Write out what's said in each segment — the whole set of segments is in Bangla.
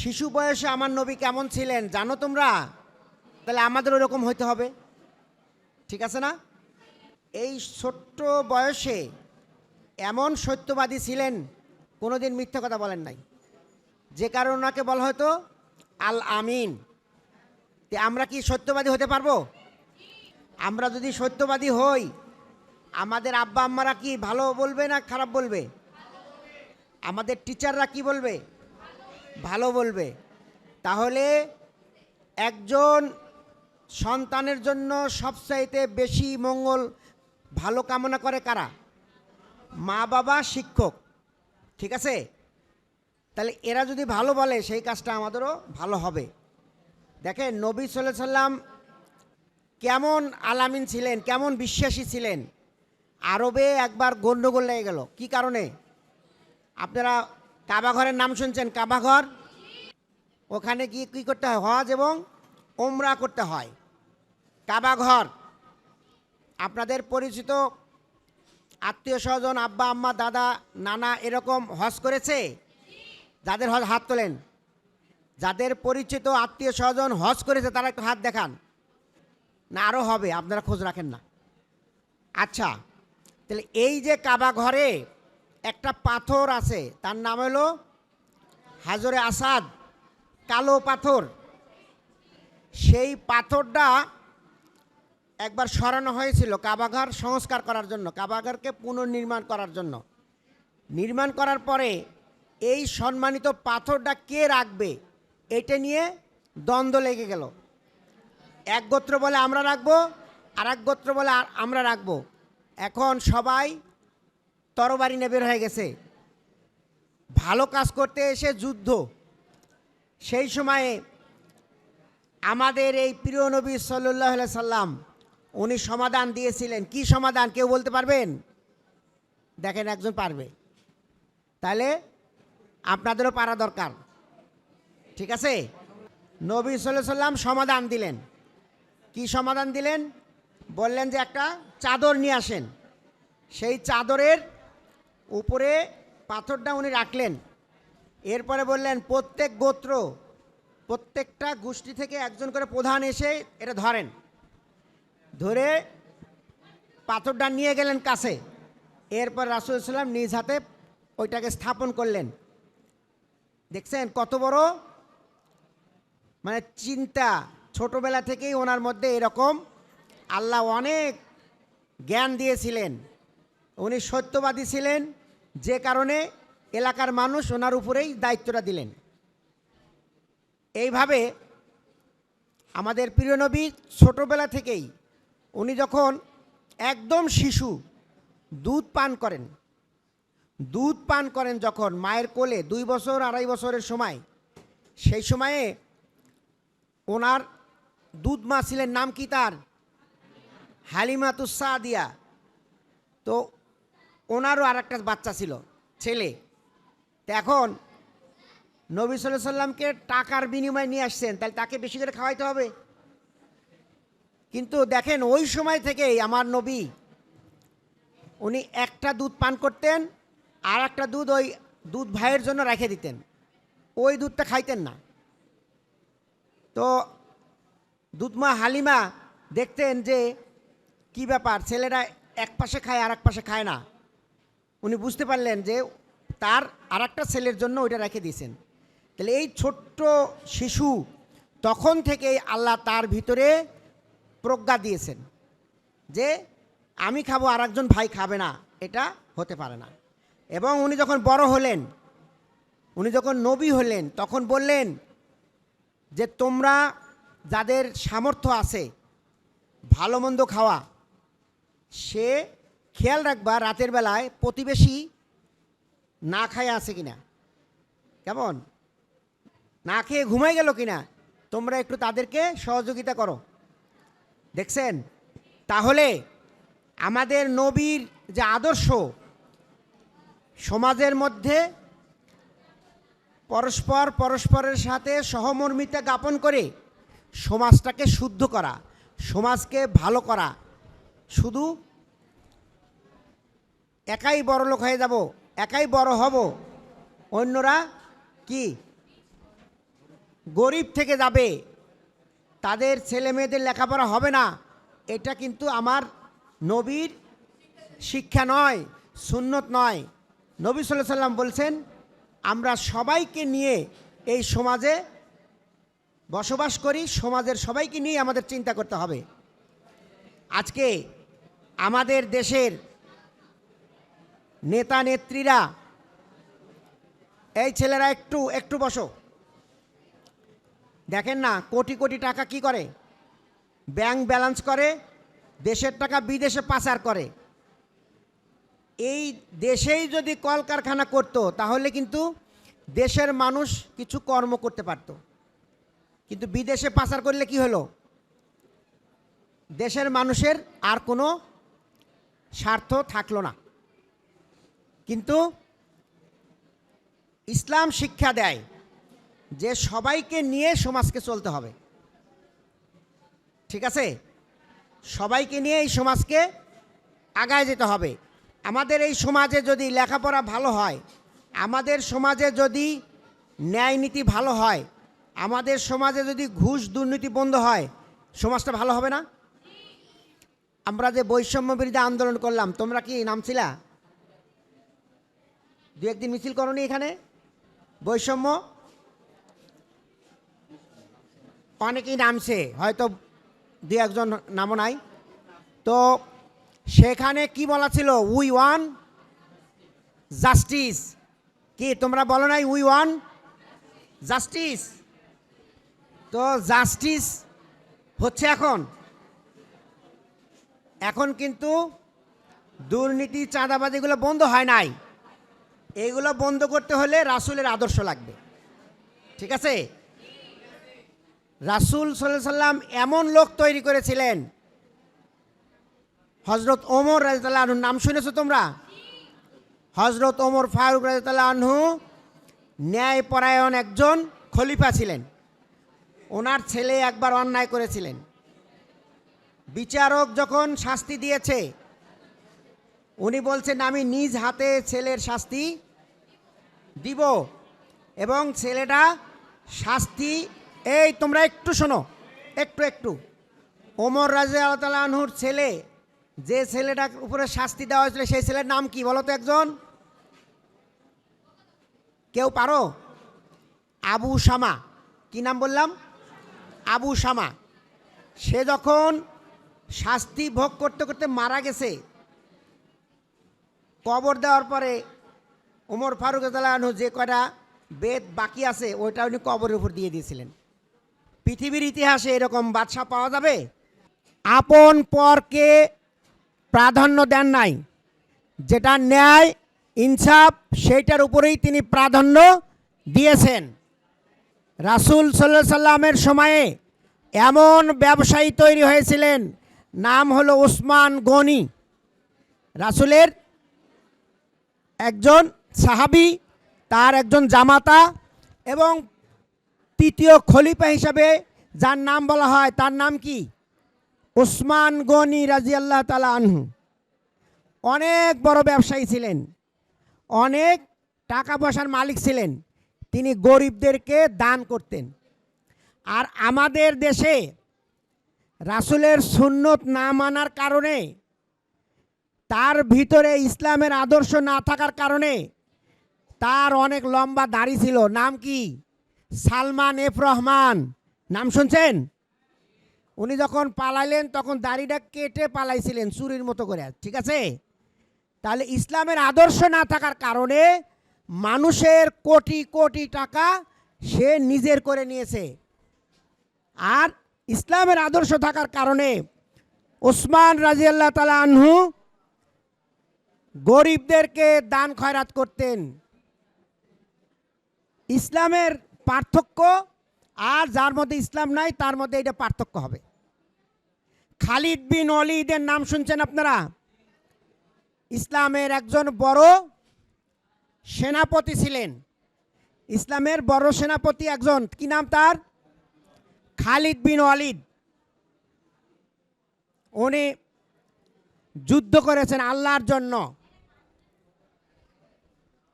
শিশু বয়সে আমার নবী কেমন ছিলেন, জানো তোমরা? তাহলে আমাদের ওরকম হইতে হবে। ঠিক আছে না? এই ছোট্ট বয়সে এমন সত্যবাদী ছিলেন, কোনোদিন মিথ্যা কথা বলেন নাই। যে কারণে ওনাকে বলা হয়তো আল আমিন। তে আমরা কি সত্যবাদী হতে পারব? আমরা যদি সত্যবাদী হই, আমাদের আব্বা আম্মারা কি ভালো বলবে না খারাপ বলবে? আমাদের টিচাররা কি বলবে? ভালো বলবে। তাহলে একজন সন্তানের জন্য সবচাইতে বেশি মঙ্গল, ভালো কামনা করে কারা? মা বাবা, শিক্ষক। ঠিক আছে? তাহলে এরা যদি ভালো বলে, সেই কাজটা আমাদেরও ভালো হবে। দেখেন, নবী সাল্লাহ সাল্লাম কেমন আলামিন ছিলেন, কেমন বিশ্বাসী ছিলেন। আরবে একবার গণ্ডগোল লেগে গেল। কি কারণে? আপনারা কাবা ঘরের নাম শুনছেন কাবা ঘর ওখানে গিয়ে কী করতে হয়? হজ এবং ওমরা করতে হয়। কাবা ঘর আপনাদের পরিচিত আত্মীয় স্বজন, আব্বা, আম্মা, দাদা, নানা এরকম হজ করেছে? যাদের হজ হাত তোলেন। যাদের পরিচিত আত্মীয় স্বজন হজ করেছে, তারা একটু হাত দেখান। না আরও হবে, আপনারা খোঁজ রাখেন না। আচ্ছা তাহলে এই যে কাবা ঘরে একটা পাথর আছে, তার নাম হলো হাজরে আসাদ, কালো পাথর। সেই পাথরটা একবার সরানো হয়েছিল কাবাঘর সংস্কার করার জন্য, কাবাঘরকে পুনর্নির্মাণ করার জন্য। নির্মাণ করার পরে এই সম্মানিত পাথরটা কে রাখবে, এটা নিয়ে দ্বন্দ্ব লেগে গেল। এক গোত্র বলে আমরা রাখব আর এক গোত্র বলে আমরা রাখব। এখন সবাই তরবারি নিয়ে বের হয়ে গেছে। ভালো কাজ করতে এসে যুদ্ধ। সেই সময়ে আমাদের এই প্রিয় নবী সাল্লাহ সাল্লাম, উনি সমাধান দিয়েছিলেন। কি সমাধান, কেউ বলতে পারবেন? দেখেন একজন পারবে। তাহলে আপনাদেরও পারা দরকার। ঠিক আছে? নবী সাল্লাহ সাল্লাম সমাধান দিলেন। কি সমাধান দিলেন? বললেন যে একটা চাদর নিয়ে আসেন। সেই চাদরের উপরে পাথরটা উনি রাখলেন। এরপরে বললেন, প্রত্যেক গোত্র, প্রত্যেকটা গোষ্ঠী থেকে একজন করে প্রধান এসে এটা ধরেন। ধরে পাথরটা নিয়ে গেলেন কাছে। এরপর রাসুলাম নিজ হাতে ওইটাকে স্থাপন করলেন। দেখছেন কত বড়? মানে চিন্তা। ছোটবেলা থেকেই ওনার মধ্যে এরকম আল্লাহ অনেক জ্ঞান দিয়েছিলেন। উনি সত্যবাদী ছিলেন। যে কারণে এলাকার মানুষ ওনার উপরেই দায়িত্বটা দিলেন। এইভাবে আমাদের প্রিয় নবী ছোটোবেলা থেকেই উনি যখন একদম শিশু, দুধ পান করেন। দুধ পান করেন যখন মায়ের কোলে দুই বছর, আড়াই বছরের সময়, সেই সময়ে ওনার দুধ মা ছিলেন, নাম কি তার? হালিমাতুসাদিয়া তো ওনারও আর একটা বাচ্চা ছিল, ছেলে। তো এখন নবী সাল্লাহ সাল্লামকে টাকার বিনিময়ে নিয়ে আসছেন, তাহলে তাকে বেশি করে খাওয়াইতে হবে। কিন্তু দেখেন, ওই সময় থেকেই আমার নবী, উনি একটা দুধ পান করতেন, আর একটা দুধ ওই দুধ ভাইয়ের জন্য রেখে দিতেন। ওই দুধটা খাইতেন না। তো দুধমা হালিমা দেখতেন যে, কি ব্যাপার, ছেলেরা এক পাশে খায় আর এক পাশে খায় না। উনি বুঝতে পারলেন যে তার আর একটা ছেলের জন্য ওইটা রেখে দিয়েছেন। তাহলে এই ছোট্ট শিশু তখন থেকেই আল্লাহ তার ভিতরে প্রজ্ঞা দিয়েছেন যে আমি খাব আর একজন ভাই খাবে না, এটা হতে পারে না। এবং উনি যখন বড় হলেন, উনি যখন নবী হলেন, তখন বললেন যে তোমরা যাদের সামর্থ্য আছে, ভালো মন্দ খাওয়া, সে খেয়াল রাখবা, রাতের বেলায় প্রতিবেশী না খায় আছে কিনা? কেমন? না খেয়ে ঘুমাই গেল কিনা? তোমরা একটু তাদেরকে সহযোগিতা করো। দেখছেন? তাহলে আমাদের নবীর যে আদর্শ, সমাজের মধ্যে পরস্পর পরস্পরের সাথে সহমর্মিতা জ্ঞাপন করে সমাজটাকে শুদ্ধ করা, সমাজকে ভালো করা, শুধু একাই বড় লোক হয়ে যাব, একাই বড় হব। অন্যরা কি? গরিব থেকে যাবে। তাদের ছেলে মেয়েদের লেখাপড়া হবে না। এটা কিন্তু আমার নবীর শিক্ষা নয়, সুন্নত নয়। নবী সাল্লাহ সাল্লাম বলছেন, আমরা সবাইকে নিয়ে এই সমাজে বসবাস করি, সমাজের সবাইকে নিয়ে আমাদের চিন্তা করতে হবে। আজকে আমাদের দেশের নেতা নেত্রীরা, এই ছেলেরা একটু একটু বসো। দেখেন না, কোটি কোটি টাকা কি করে? ব্যাংক ব্যালেন্স করে, দেশের টাকা বিদেশে পাচার করে। এই দেশেই যদি কলকারখানা করত, তাহলে কিন্তু দেশের মানুষ কিছু কর্ম করতে পারত। কিন্তু বিদেশে পাচার করলে কি হলো? দেশের মানুষের আর কোনো স্বার্থ থাকল না। কিন্তু ইসলাম শিক্ষা দেয় যে সবাইকে নিয়ে সমাজকে চলতে হবে। ঠিক আছে? সবাইকে নিয়ে এই সমাজকে আগায় যেতে হবে। আমাদের এই সমাজে যদি লেখাপড়া ভালো হয়, আমাদের সমাজে যদি ন্যায় নীতি ভালো হয়, আমাদের সমাজে যদি ঘুষ দুর্নীতি বন্ধ হয়, সমাজটা ভালো হবে না? আমরা যে বৈষম্য বিরোধী আন্দোলন করলাম, তোমরা কি নামছিলা দু একদিন মিছিল করনি এখানে? বৈষম্য? অনেকেই নামছে, হয়তো দু একজন নামও নাই। তো সেখানে কি বলা ছিল? উই ওয়ান জাস্টিস কি, তোমরা বলো নাই উই ওয়ান জাস্টিস তো জাস্টিস হচ্ছে এখন। এখন কিন্তু দুর্নীতি, চাঁদাবাজিগুলো বন্ধ হয় নাই। এইগুলো বন্ধ করতে হলে রাসুলের আদর্শ লাগবে। ঠিক আছে? রাসুল সাল্লাহ সাল্লাম এমন লোক তৈরি করেছিলেন। হজরত ওমর রাজতাল্লাহ আনহুর নাম শুনেছো তোমরা? হজরত ওমর ফারুক রাজতাল্লাহ আনহু ন্যায়পরায়ণ একজন খলিফা ছিলেন। ওনার ছেলে একবার অন্যায় করেছিলেন। বিচারক যখন শাস্তি দিয়েছে উনি বলছেন, আমি নিজ হাতে ছেলের শাস্তি দিব এবং ছেলেটা শাস্তি এই, তোমরা একটু শোনো, একটু একটু। ওমর রাজা আনহুর ছেলে, যে ছেলেটার উপরে শাস্তি দেওয়া হয়েছিল, সেই ছেলের নাম কি, বলো তো একজন। কেউ পারো? আবু শামা কি নাম বললাম? আবু শামা সে যখন শাস্তি ভোগ করতে করতে মারা গেছে কবর দেওয়ার পরে ওমর ফারুক আনহু যে কটা বেদ বাকি আছে, ওইটা উনি কবরের উপর দিয়ে দিয়েছিলেন। পৃথিবীর ইতিহাসে এরকম বাদশাহ পাওয়া যাবে? আপন পরকে প্রাধান্য দেন নাই। যেটা ন্যায়, ইনসাফ, সেইটার উপরেই তিনি প্রাধান্য দিয়েছেন। রাসুল সাল্লাহ সাল্লামের সময়ে এমন ব্যবসায়ী তৈরি হয়েছিলেন, নাম হলো ওসমান গনি। রাসুলের একজন সাহাবি, তার একজন জামাতা এবং তৃতীয় খলিফা হিসাবে যার নাম বলা হয়, তার নাম কি? ওসমান গনি রাজিয়াল্লাহ তালা আনহু। অনেক বড় ব্যবসায়ী ছিলেন, অনেক টাকা পয়সার মালিক ছিলেন, তিনি গরিবদেরকে দান করতেন। আর আমাদের দেশে রাসুলের সুন্নত না মানার কারণে তার ভিতরে ইসলামের আদর্শ না থাকার কারণে তার অনেক লম্বা দাড়ি ছিল। নাম কি? সালমান এফ রহমান। নাম শুনছেন? উনি যখন পালাইলেন, তখন দাড়িটা কেটে পালাইছিলেন চুরির মতো করে, ঠিক আছে? তাহলে ইসলামের আদর্শ না থাকার কারণে মানুষের কোটি কোটি টাকা সে নিজের করে নিয়েছে। আর ইসলামের আদর্শ থাকার কারণে ওসমান রাজিয়াল্লাহ তালা আনহু গরিবদেরকে দান খয়রাত করতেন। ইসলামের পার্থক্য, আর যার মধ্যে ইসলাম নাই, তার মধ্যে এটা পার্থক্য হবে। খালিদ বিন অলিদের নাম শুনছেন আপনারা? ইসলামের একজন বড় সেনাপতি ছিলেন। ইসলামের বড় সেনাপতি একজন, কি নাম তার? খালিদ বিন ওয়ালিদ। উনি যুদ্ধ করেছেন আল্লাহর জন্য।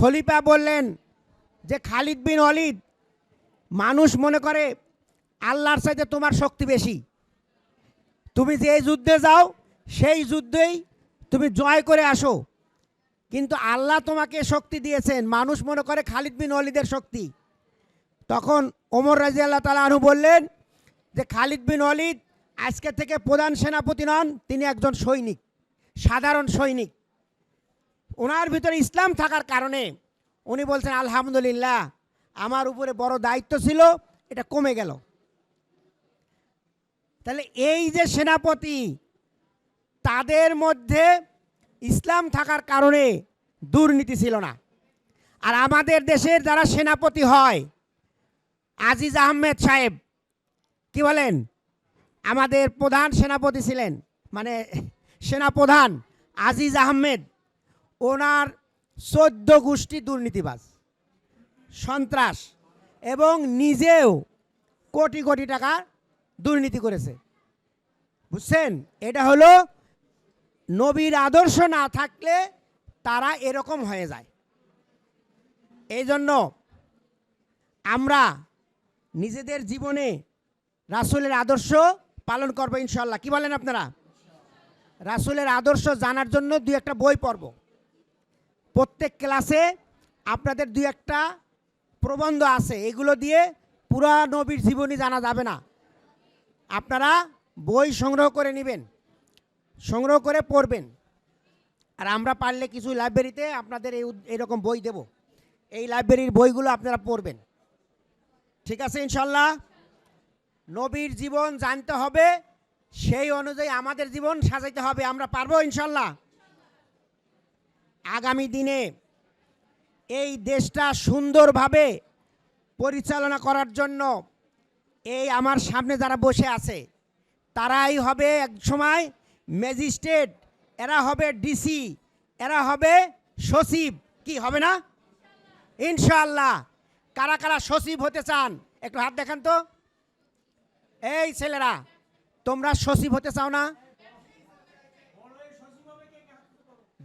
খলিফা বললেন যে খালিদ বিন অলিদ মানুষ মনে করে আল্লাহর সাথে তোমার শক্তি বেশি। তুমি যে যুদ্ধে যাও, সেই যুদ্ধেই তুমি জয় করে আসো। কিন্তু আল্লাহ তোমাকে শক্তি দিয়েছেন, মানুষ মনে করে খালিদ বিন অলিদের শক্তি। তখন ওমর রাজি আল্লাহ তালা আনহু বললেন যে খালিদ বিন অলিদ আজকে থেকে প্রধান সেনাপতি নন, তিনি একজন সৈনিক, সাধারণ সৈনিক। ওনার ভিতরে ইসলাম থাকার কারণে উনি বলছেন, আলহামদুলিল্লাহ, আমার উপরে বড় দায়িত্ব ছিল, এটা কমে গেল। তাহলে এই যে সেনাপতি, তাদের মধ্যে ইসলাম থাকার কারণে দুর্নীতি ছিল না। আর আমাদের দেশের যারা সেনাপতি হয়, আজিজ আহমেদ সাহেব, কি বলেন? আমাদের প্রধান সেনাপতি ছিলেন মানে সেনাপ্রধান আজিজ আহমেদ। ওনার চোদ্দ গোষ্ঠী দুর্নীতিবাজ, সন্ত্রাস, এবং নিজেও কোটি কোটি টাকা দুর্নীতি করেছে। বুঝছেন? এটা হলো নবীর আদর্শ না থাকলে তারা এরকম হয়ে যায়। এই জন্য আমরা নিজেদের জীবনে রাসুলের আদর্শ পালন করব ইনশাল্লাহ কি বলেন আপনারা? রাসুলের আদর্শ জানার জন্য দুই একটা বই পড়ব। প্রত্যেক ক্লাসে আপনাদের দুই একটা প্রবন্ধ আছে, এগুলো দিয়ে পুরা নবীর জীবনী জানা যাবে না। আপনারা বই সংগ্রহ করে নেবেন, সংগ্রহ করে পড়বেন। আর আমরা পারলে কিছু লাইব্রেরিতে আপনাদের এই এরকম বই দেব। এই লাইব্রেরির বইগুলো আপনারা পড়বেন। ঠিক আছে, ইনশাল্লাহ? নবীর জীবন জানতে হবে, সেই অনুযায়ী আমাদের জীবন সাজাইতে হবে। আমরা পারব ইনশাল্লাহ? আগামী দিনে এই দেশটা সুন্দরভাবে পরিচালনা করার জন্য এই আমার সামনে যারা বসে আছে, তারাই হবে এক সময় ম্যাজিস্ট্রেট, এরা হবে ডিসি, এরা হবে সচিব। কি হবে না? ইনশাআল্লাহ। কারা কারা সচিব হতে চান? একটু হাত দেখান তো। এই ছেলেরা, তোমরা সচিব হতে চাও না?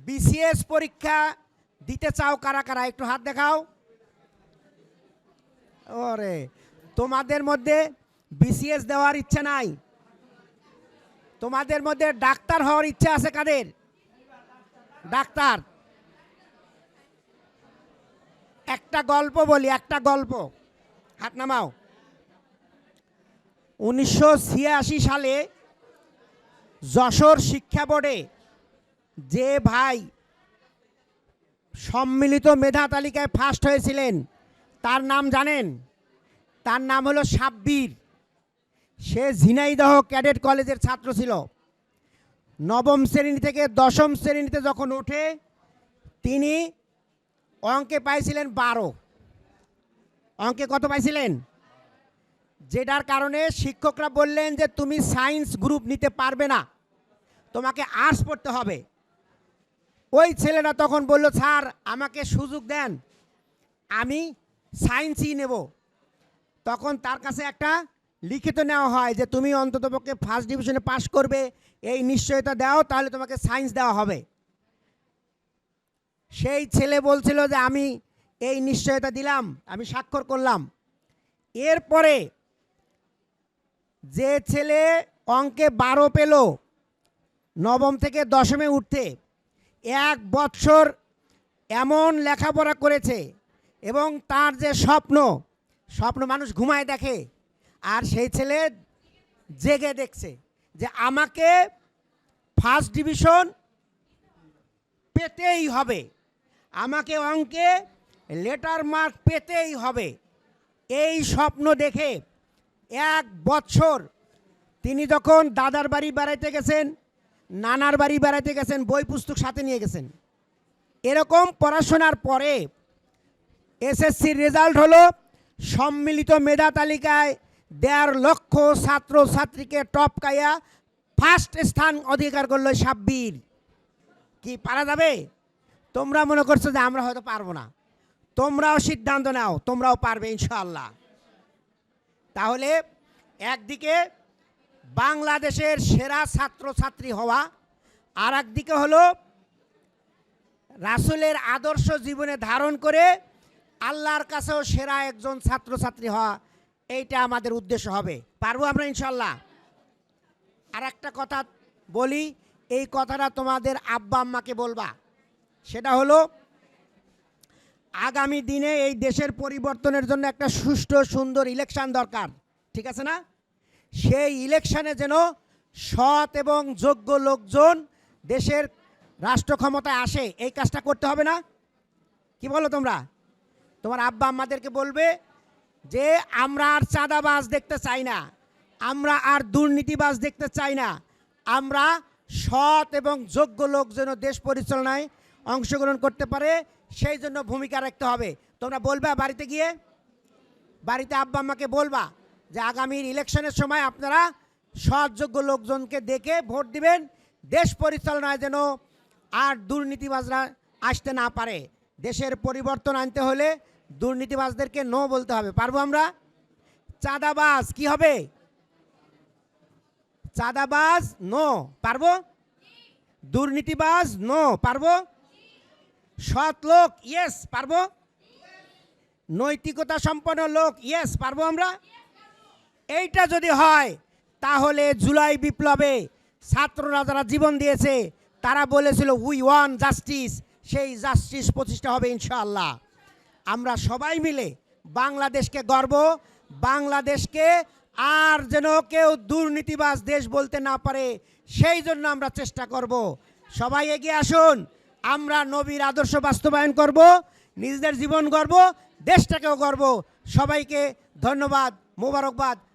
বিসিএস পরীক্ষা দিতে চাও কারা কারা? একটু হাত দেখাও। ওরে, তোমাদের মধ্যে বিসিএস দেওয়ার ইচ্ছা নাই। তোমাদের মধ্যে ডাক্তার হওয়ার ইচ্ছা আছে কাদের? ডাক্তার। একটা গল্প বলি, একটা গল্প। হাত নামাও। উনিশশো ছিয়াশি সালে যশোর শিক্ষা বোর্ডে যে ভাই সম্মিলিত মেধা তালিকায় ফার্স্ট হয়েছিলেন, তার নাম জানেন? তার নাম হলো সাব্বির। সে ঝিনাইদহ ক্যাডেট কলেজের ছাত্র ছিল। নবম শ্রেণি থেকে দশম শ্রেণীতে যখন ওঠে, তিনি অঙ্কে পাইছিলেন বারো। অঙ্কে কত পাইছিলেন? যেটার কারণে শিক্ষকরা বললেন যে, তুমি সায়েন্স গ্রুপ নিতে পারবে না। তোমাকে আর্টস পড়তে হবে। ওই ছেলেটা তখন বলল, স্যার, আমাকে সুযোগ দেন, আমি সায়েন্সই নেব। তখন তার কাছে একটা লিখিত নেওয়া হয় যে, তুমি অন্ততপক্ষে ফার্স্ট ডিভিশনে পাশ করবে, এই নিশ্চয়তা দাও, তাহলে তোমাকে সায়েন্স দেওয়া হবে। সেই ছেলে বলছিল যে, আমি এই নিশ্চয়তা দিলাম, আমি স্বাক্ষর করলাম। এরপরে যে ছেলে অঙ্কে বারো পেল, নবম থেকে দশমে উঠতে এক বৎসর এমন লেখাপড়া করেছে এবং তার যে স্বপ্ন স্বপ্ন মানুষ ঘুমায় দেখে, আর সেই ছেলে জেগে দেখছে যে আমাকে ফার্স্ট ডিভিশন পেতেই হবে। আমাকে অঙ্কে লেটার মার্ক পেতেই হবে। এই স্বপ্ন দেখে এক বছর তিনি যখন দাদার বাড়ি বেড়াইতে গেছেন নানার বাড়ি বেড়াতে গেছেন, বই পুস্তক সাথে নিয়ে গেছেন। এরকম পড়াশোনার পরে এসএসসির রেজাল্ট হলো সম্মিলিত মেধা তালিকায় দেড় লক্ষ ছাত্র ছাত্রীকে টপকাইয়া ফার্স্ট স্থান অধিকার করল সাব্বির। কি, পারা যাবে? তোমরা মনে করছ যে আমরা হয়তো পারব না। তোমরাও সিদ্ধান্ত নাও, তোমরাও পারবে ইনশাআল্লাহ। তাহলে একদিকে বাংলাদেশের সেরা ছাত্রছাত্রী হওয়া আর একদিকে হলো রাসূলের আদর্শ জীবনে ধারণ করে আল্লাহর কাছেও সেরা একজন ছাত্রছাত্রী হওয়া, এইটা আমাদের উদ্দেশ্য হবে। পারব আমরা ইনশাল্লাহ আর একটা কথা বলি, এই কথাটা তোমাদের আব্বা আম্মাকে বলবা। সেটা হলো, আগামী দিনে এই দেশের পরিবর্তনের জন্য একটা সুষ্ঠু, সুন্দর ইলেকশন দরকার। ঠিক আছে না? সেই ইলেকশনে যেন সৎ এবং যোগ্য লোকজন দেশের রাষ্ট্র ক্ষমতায় আসে, এই কাজটা করতে হবে না? কি বলো তোমরা? তোমার আব্বা আম্মাদেরকে বলবে যে, আমরা আর চাঁদাবাজ দেখতে চাই না, আমরা আর দুর্নীতিবাজ দেখতে চাই না, আমরা সৎ এবং যোগ্য লোক যেন দেশ পরিচালনায় অংশগ্রহণ করতে পারে, সেই জন্য ভূমিকা রাখতে হবে। তোমরা বলবা বাড়িতে গিয়ে? বাড়িতে আব্বা আম্মাকে বলবা যে আগামীর ইলেকশনের সময় আপনারা সৎ যোগ্য লোকজনকে দেখে ভোট দিবেন। দেশ পরিচালনায় যেন আর দুর্নীতিবাজরা আসতে না পারে। দেশের পরিবর্তন আনতে হলে দুর্নীতিবাজদেরকে নো বলতে হবে। পারব আমরা? চাঁদাবাজ, কি হবে? চাঁদাবাজ, নো। পারব? দুর্নীতিবাজ, নো। পারব? সৎ লোক, ইয়েস। পারব? নৈতিকতা সম্পন্ন লোক, ইয়েস। পারব আমরা? এইটা যদি হয়, তাহলে জুলাই বিপ্লবে ছাত্ররা যারা জীবন দিয়েছে, তারা বলেছিল উই ওয়ান জাস্টিস সেই জাস্টিস প্রতিষ্ঠা হবে ইনশাআল্লাহ। আমরা সবাই মিলে বাংলাদেশকে গর্ব, বাংলাদেশকে আর যেন কেউ দুর্নীতিবাজ দেশ বলতে না পারে, সেই জন্য আমরা চেষ্টা করব। সবাই এগিয়ে আসুন, আমরা নবীর আদর্শ বাস্তবায়ন করব, নিজেদের জীবন গর্ব, দেশটাকেও গর্ব। সবাইকে ধন্যবাদ, মোবারকবাদ।